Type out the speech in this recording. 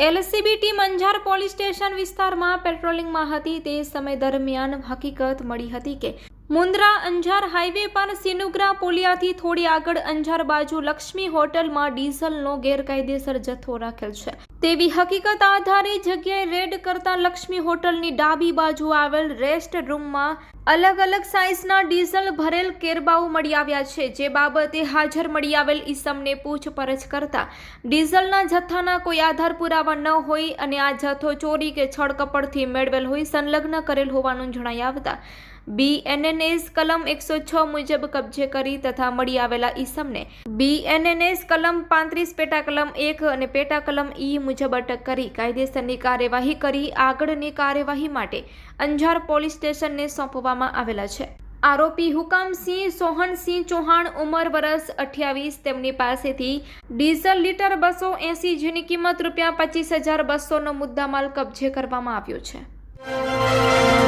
LCB team Anjar police station વિસ્તારમાં પેટ્રોલિંગમાં હતી તે સમય દરમિયાન હકીકત મળી હતી કે મુન્દ્રા અંજાર હાઈવે પર સિનુગ્રા પોલિયાથી થોડી આગળ અંજાર બાજુ લક્ષ્મી હોટલમાં ડીઝલનો ગેરકાયદેસર જથ્થો રાખેલ છે. તેવી હકીકત આધારે જગ્યાએ રેડ કરતા લક્ષ્મી હોટલની ડાબી બાજુ આવેલ રેસ્ટ રૂમમાં અલગ અલગ સાઇઝના ડીઝલ ભરેલ કેરબાઓ મળી આવ્યા છે. જે બાબતે હાજર મળી આવેલ ઈસમને પૂછપરછ કરતા ડીઝલના જથ્થાના કોઈ આધાર પુરાવા ન હોય અને આ જથ્થો ચોરી કે છળકપડથી મેળવેલ હોય સંલગ્ન કરેલ હોવાનું જણાઈ આવતા બીએનએનએસ કલમ એકસો છ મુજબ કબજે કરી તથા મળી આવેલા ઈસમને બીએનએનએસ કલમ પાંત્રીસ, પેટા કલમ એક અને પેટા કલમ ઈ મુજબ અટક કરી કાયદેસરની કાર્યવાહી કરી આગળની કાર્યવાહી માટે અંજાર પોલીસ સ્ટેશનને સોંપવામાં આવેલા છે. આરોપી હુકમસિંહ સોહનસિંહ ચૌહાણ ઉંમર વરસ અઠ્યાવીસ, તેમની પાસેથી ડીઝલ લીટર બસો એંસી જેની કિંમત રૂપિયા પચીસ હજાર બસોનો મુદ્દામાલ કબજે કરવામાં આવ્યો છે.